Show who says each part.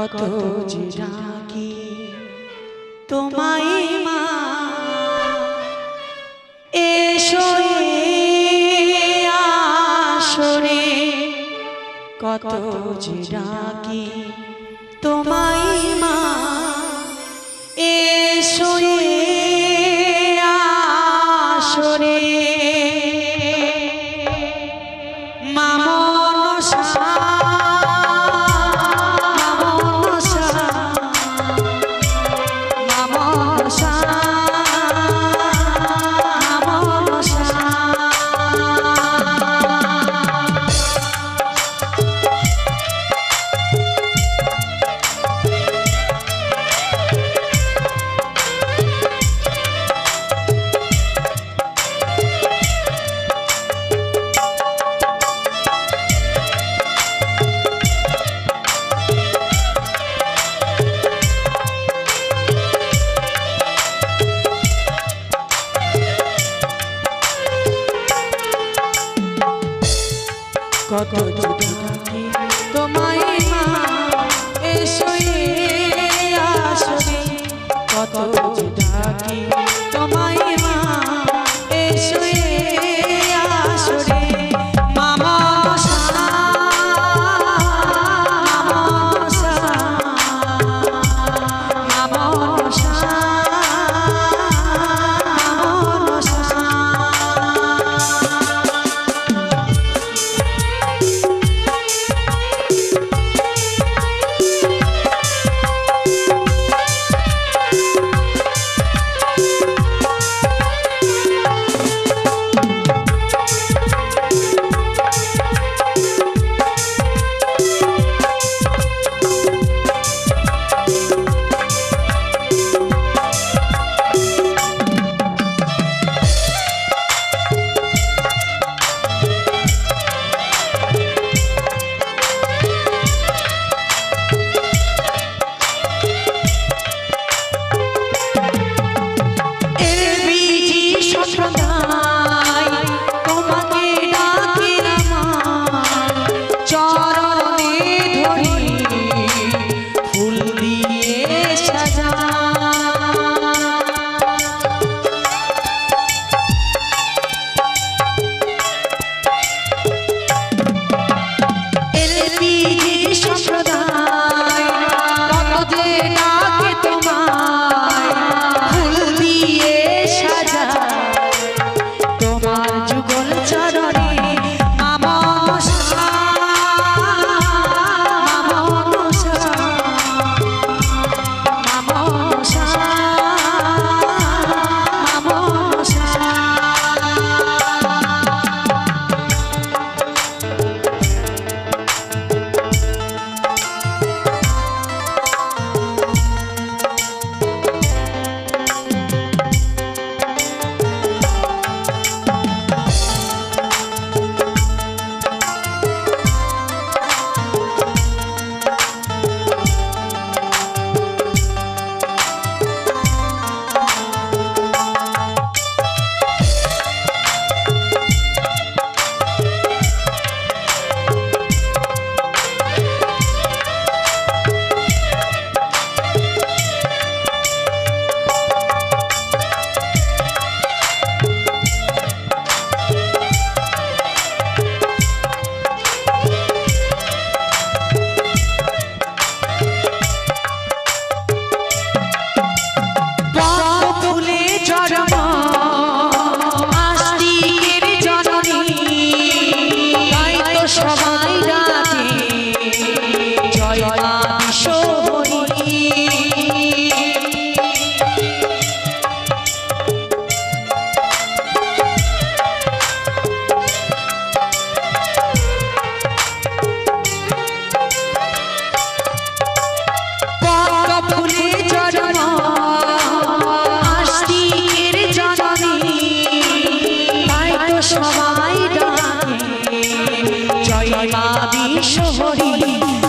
Speaker 1: কত যে ডাকি তোমায় মা। এসো আসরে কত যে ডাকি তোমায় মা। কত যুগল চ জয় মাদি শহরী।